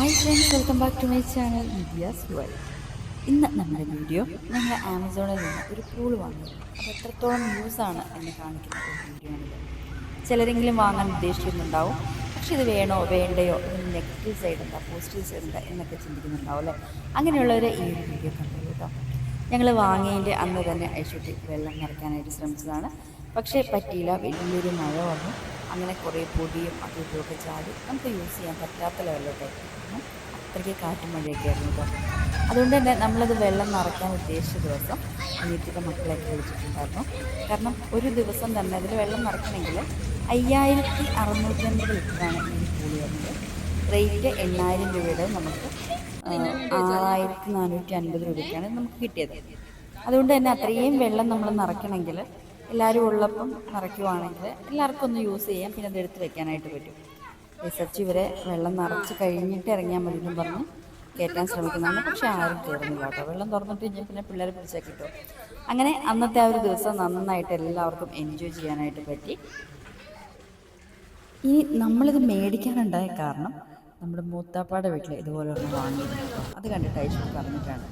Hi friends welcome back to my channel medias world ഇന്ന് നമ്മുടെ video ഞങ്ങൾ ആമസോണിൽ നിന്ന് ഒരു പൂൾ വാങ്ങി അത് എത്രത്തോളം യൂസാണ് എന്ന് കാണിക്കുന്ന ഒരു വീഡിയോ ആണിത് ചിലരെങ്കിലും വാങ്ങാൻ ഉദ്ദേശിക്കുന്നുണ്ടാവും. പക്ഷെ ഇത് വേണോ വേണ്ടയോ? നെഗറ്റീവ് സൈഡ് എന്താ പോസിറ്റീവ് സൈഡ് എന്താ എന്നൊക്കെ ചിന്തിക്കുന്നുണ്ടാവും അല്ലേ? അങ്ങനെയുള്ളവർ ഈ ഒരു വീഡിയോ കണ്ടു കേട്ടോ. ഞങ്ങൾ വാങ്ങിയതിന്റെ അന്ന് തന്നെ ഐശ്വര്യ വെള്ളം നിറയ്ക്കാനായിട്ട് ശ്രമിച്ചതാണ്. പക്ഷേ പറ്റിയില്ല വലിയൊരു മഴ വന്നു. അങ്ങനെ കുറേ പൊടിയും അതും ഇതുമൊക്കെ ചാടി നമുക്ക് യൂസ് ചെയ്യാൻ പറ്റാത്ത ലെവലിലോട്ടായിരുന്നു അത്രയ്ക്ക് കാറ്റും മഴയൊക്കെ ആയിരുന്നു കേട്ടോ. അതുകൊണ്ട് തന്നെ നമ്മളത് വെള്ളം നിറയ്ക്കാൻ ഉദ്ദേശിച്ച ദിവസം അനിയത്തിയുടെ മക്കളെയൊക്കെ വിളിച്ചിട്ടുണ്ടായിരുന്നു. കാരണം ഒരു ദിവസം തന്നെ അതിൽ വെള്ളം നിറയ്ക്കണമെങ്കിൽ അയ്യായിരത്തി അറുന്നൂറ്റമ്പത് ലിറ്ററാണ് ഈ പൂളി വരുന്നത്. റേറ്റ് എണ്ണായിരം രൂപയുടെ നമുക്ക് ആറായിരത്തി നാനൂറ്റി അൻപത് രൂപയ്ക്കാണ് നമുക്ക് കിട്ടിയത്. അതുകൊണ്ട് തന്നെ അത്രയും വെള്ളം നമ്മൾ നിറയ്ക്കണമെങ്കിൽ എല്ലാവരും ഉള്ളപ്പം നിറയ്ക്കുവാണെങ്കിൽ എല്ലാവർക്കും ഒന്ന് യൂസ് ചെയ്യാം. പിന്നെ അത് എടുത്ത് വെക്കാനായിട്ട് പറ്റും. റിസർച്ച് ഇവരെ വെള്ളം നിറച്ച് കഴിഞ്ഞിട്ട് ഇറങ്ങിയാൽ മതി എന്നും പറഞ്ഞ് കയറ്റാൻ ശ്രമിക്കുന്നതാണ് പക്ഷെ ആരും കയറുന്നില്ല കേട്ടോ. വെള്ളം തുറന്നിട്ട് കഴിഞ്ഞാൽ പിന്നെ പിള്ളേരെ പിടിച്ചാൽ കിട്ടും അങ്ങനെ അന്നത്തെ ആ ഒരു ദിവസം നന്നായിട്ട് എല്ലാവർക്കും എൻജോയ് ചെയ്യാനായിട്ട് പറ്റി. ഇനി നമ്മളിത് മേടിക്കാനുണ്ടായ കാരണം നമ്മുടെ മൂത്താപ്പാടെ വീട്ടിൽ ഇതുപോലെ ഒന്ന് വാങ്ങിയിരുന്നു. അത് കണ്ടിട്ട് ഐശ്വര്യ പറഞ്ഞിട്ടാണ്.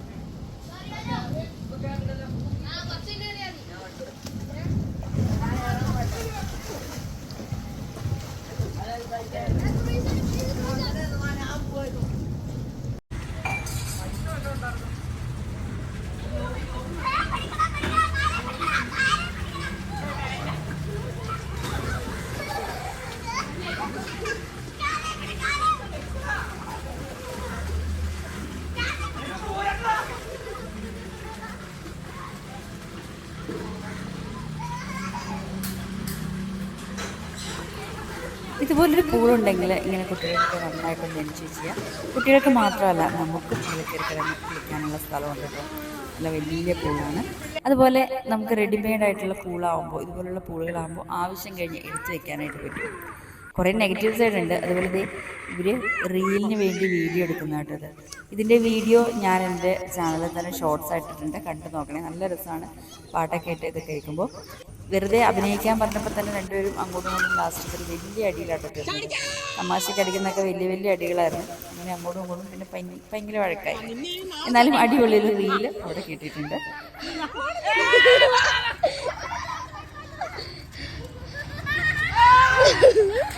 ഇതുപോലൊരു പൂളുണ്ടെങ്കിൽ ഇങ്ങനെ കുട്ടികൾക്ക് നന്നായിട്ടൊന്ന് എൻജോയ് ചെയ്യാം. കുട്ടികൾക്ക് മാത്രമല്ല നമുക്ക് കിടന്ന് കുളിക്കാനുള്ള സ്ഥലമുണ്ട് നല്ല വലിയ പൂളാണ് അതുപോലെ നമുക്ക് റെഡിമെയ്ഡ് ആയിട്ടുള്ള പൂളാവുമ്പോൾ ഇതുപോലുള്ള പൂളുകളാകുമ്പോൾ ആവശ്യം കഴിഞ്ഞ് എടുത്തു വെക്കാനായിട്ട് പറ്റും. കുറേ നെഗറ്റീവ് സൈഡ് ഉണ്ട്. അതുപോലെ ദേ ഇവർ റീലിന് വേണ്ടി വീഡിയോ എടുക്കുന്ന ഇത്. ഇതിന്റെ വീഡിയോ ഞാൻ എന്റെ ചാനലിൽ തന്നെ ഷോർട്സ് ആയിട്ടിട്ടുണ്ട്. കണ്ടു നോക്കണേ. നല്ല രസമാണ്. പാട്ടൊക്കെ ഇട്ട് ഇത് കേൾക്കുമ്പോൾ വെറുതെ അഭിനയിക്കാൻ പറഞ്ഞപ്പോൾ തന്നെ രണ്ടുപേരും അങ്ങോട്ടും ഇങ്ങോട്ടും ലാസ്റ്റ് വലിയ അടിയിലാട്ടോ തീർന്നത് തമാശയ്ക്ക് അടിക്കുന്നൊക്കെ വലിയ വലിയ അടികളായിരുന്നു. അങ്ങനെ അങ്ങോട്ടും ഇങ്ങോട്ടും പിന്നെ ഭയങ്കര വഴക്കായി. എന്നാലും അടിപൊളി ഒരു റീൽ അവിടെ കിട്ടിയിട്ടുണ്ട്.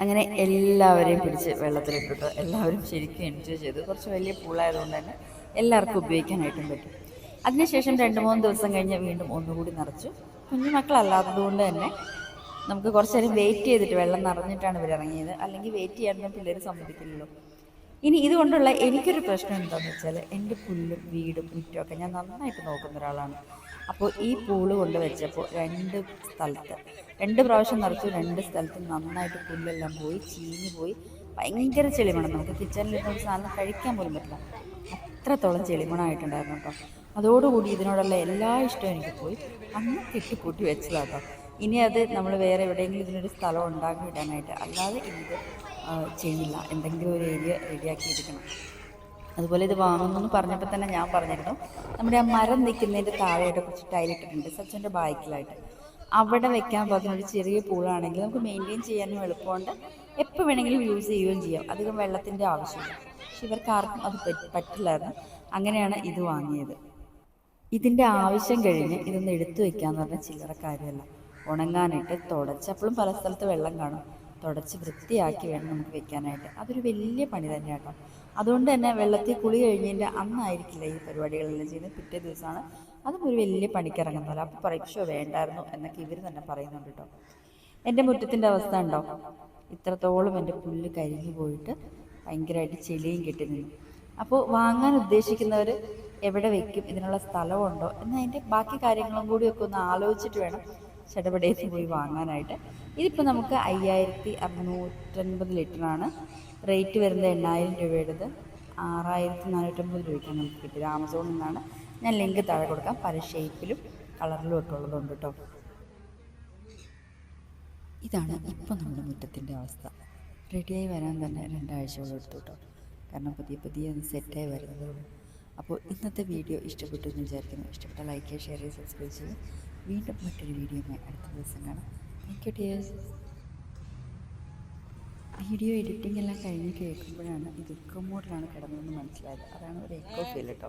അങ്ങനെ എല്ലാവരെയും പിടിച്ച് വെള്ളത്തിലിട്ടിട്ട് എല്ലാവരും ശരിക്കും എൻജോയ് ചെയ്തു. കുറച്ച് വലിയ പൂളായതുകൊണ്ട് തന്നെ എല്ലാവർക്കും ഉപയോഗിക്കാനായിട്ടും പറ്റും. അതിനുശേഷം രണ്ട് മൂന്ന് ദിവസം കഴിഞ്ഞ് വീണ്ടും ഒന്നുകൂടി നിറച്ചു. കുഞ്ഞു മക്കളല്ലാത്തത് കൊണ്ട് തന്നെ നമുക്ക് കുറച്ച് നേരം വെയിറ്റ് ചെയ്തിട്ട് വെള്ളം നിറഞ്ഞിട്ടാണ് ഇവർ ഇറങ്ങിയത്. അല്ലെങ്കിൽ വെയിറ്റ് ചെയ്യാനൊന്നും പിള്ളേർ സമ്മതിക്കില്ലല്ലോ. ഇനി ഇതുകൊണ്ടുള്ള എനിക്കൊരു പ്രശ്നം എന്താണെന്ന് വെച്ചാൽ എന്റെ പുല്ലും വീടും മുറ്റുമൊക്കെ ഞാൻ നന്നായിട്ട് നോക്കുന്ന ഒരാളാണ്. അപ്പോൾ ഈ പൂൾ കൊണ്ട് വെച്ചപ്പോൾ രണ്ട് സ്ഥലത്ത് രണ്ട് പ്രാവശ്യം നിറച്ചു രണ്ട് സ്ഥലത്ത് നന്നായിട്ട് പുല്ലെല്ലാം പോയി ചീഞ്ഞ് പോയി. ഭയങ്കര ചെളിമണം. നമുക്ക് കിച്ചണിൽ ഇരുന്ന ഒരു സാധനം കഴിക്കാൻ പോലും പറ്റില്ല. അത്രത്തോളം ചെളിമണമായിട്ടുണ്ടായിരുന്നു കേട്ടോ. അതോടുകൂടി ഇതിനോടുള്ള എല്ലാ ഇഷ്ടവും എനിക്ക് പോയി. അന്ന് കെട്ടിക്കൂട്ടി വെച്ചതാട്ടോ ഇനി അത് നമ്മൾ വേറെ എവിടെയെങ്കിലും ഇതിനൊരു സ്ഥലം ഉണ്ടാക്കി വിടാനായിട്ട് അല്ലാതെ ഇത് ചെയ്യില്ല. എന്തെങ്കിലും ഒരു ഏരിയ റെഡിയാക്കി എടുക്കണം. അതുപോലെ ഇത് വാങ്ങുന്നു പറഞ്ഞപ്പോൾ തന്നെ ഞാൻ പറഞ്ഞിരുന്നു. നമ്മുടെ ആ മരം നിൽക്കുന്നതിന്റെ താഴെയായിട്ട് കുറച്ച് ടൈലിട്ടിട്ടുണ്ട് സച്ചിന്റെ ബാക്കിലായിട്ട് അവിടെ വെക്കാൻ പറ്റുന്ന ഒരു ചെറിയ പൂളാണെങ്കിൽ നമുക്ക് മെയിന്റെയിൻ ചെയ്യാനും എളുപ്പമുണ്ട്. എപ്പോൾ വേണമെങ്കിലും യൂസ് ചെയ്യുകയും ചെയ്യാം. അധികം വെള്ളത്തിന്റെ ആവശ്യമില്ല. പക്ഷെ ഇവർക്ക് ആർക്കും അത് പറ്റില്ലായിരുന്നു. അങ്ങനെയാണ് ഇത് വാങ്ങിയത്. ഇതിന്റെ ആവശ്യം കഴിഞ്ഞ് ഇതൊന്ന് എടുത്തു വെക്കാന്ന് പറഞ്ഞാൽ ചില്ലറ കാര്യമല്ല. ഉണങ്ങാനായിട്ട് തുടച്ചപ്പോഴും പല സ്ഥലത്ത് വെള്ളം കാണും. തുടച്ച് വൃത്തിയാക്കി വേണം നമുക്ക് വെക്കാനായിട്ട്. അതൊരു വലിയ പണി തന്നെയാണ് കേട്ടോ അതുകൊണ്ട് തന്നെ വെള്ളത്തിൽ കുളി കഴിഞ്ഞതിന്റെ അന്നായിരിക്കില്ല ഈ പരിപാടികളെല്ലാം ചെയ്യുന്നത് പിറ്റേ ദിവസമാണ്. അതും ഒരു വലിയ പണിക്കിറങ്ങുന്നതല്ല അപ്പോൾ പറയും "ശ്ശോ, വേണ്ടായിരുന്നു എന്നൊക്കെ ഇവർ തന്നെ പറയുന്നുണ്ട് കേട്ടോ. എന്റെ മുറ്റത്തിന്റെ അവസ്ഥ ഉണ്ടോ? ഇത്രത്തോളം എന്റെ പുല്ല് കരിഞ്ഞു പോയിട്ട് ഭയങ്കരമായിട്ട് ചെളിയും കെട്ടി നിന്നു. അപ്പോൾ വാങ്ങാൻ ഉദ്ദേശിക്കുന്നവർ എവിടെ വെക്കും? ഇതിനുള്ള സ്ഥലമുണ്ടോ എന്നതിന്റെ ബാക്കി കാര്യങ്ങളും കൂടിയൊക്കെ ഒന്ന് ആലോചിച്ചിട്ട് വേണം ചടപടേന്ന് പോയി വാങ്ങാനായിട്ട്. ഇതിപ്പോൾ നമുക്ക് അയ്യായിരത്തി അറുന്നൂറ്റൻപത് ലിറ്ററാണ് റേറ്റ് വരുന്നത് എണ്ണായിരം രൂപയുടേത്. ആറായിരത്തി നാനൂറ്റമ്പത് രൂപയ്ക്കാണ് നമുക്ക് കിട്ടിയത്. ആമസോണിൽ നിന്നാണ് ഞാൻ ലിങ്ക് താഴെ കൊടുക്കാം. പല ഷേപ്പിലും കളറിലും ഒക്കെ ഉള്ളതുണ്ട് കേട്ടോ ഇതാണ് ഇപ്പം നമ്മുടെ മുറ്റത്തിന്റെ അവസ്ഥ. റെഡിയായി വരാൻ തന്നെ രണ്ടാഴ്ചയോളം എടുത്തു കേട്ടോ കാരണം പുതിയ പുതിയ സെറ്റായി വരുന്നതേ അപ്പോൾ ഇന്നത്തെ വീഡിയോ ഇഷ്ടപ്പെട്ടു എന്ന് വിചാരിക്കുന്നു. ഇഷ്ടപ്പെട്ട ലൈക്ക് ചെയ്യുക ഷെയർ ചെയ്യുക. സബ്സ്ക്രൈബ് ചെയ്യുക വീണ്ടും മറ്റൊരു വീഡിയോയുമായി അടുത്ത ദിവസം കാണാം. Thank you dears video editing എല്ലാം കഴിഞ്ഞ് കേൾക്കുമ്പോഴാണ് ഇത് ഇക്കോ മോഡിലാണ് കിടന്നതെന്ന് മനസ്സിലായത്. അതാണ് ഒരു എക്കോ ഫീൽ കേട്ടോ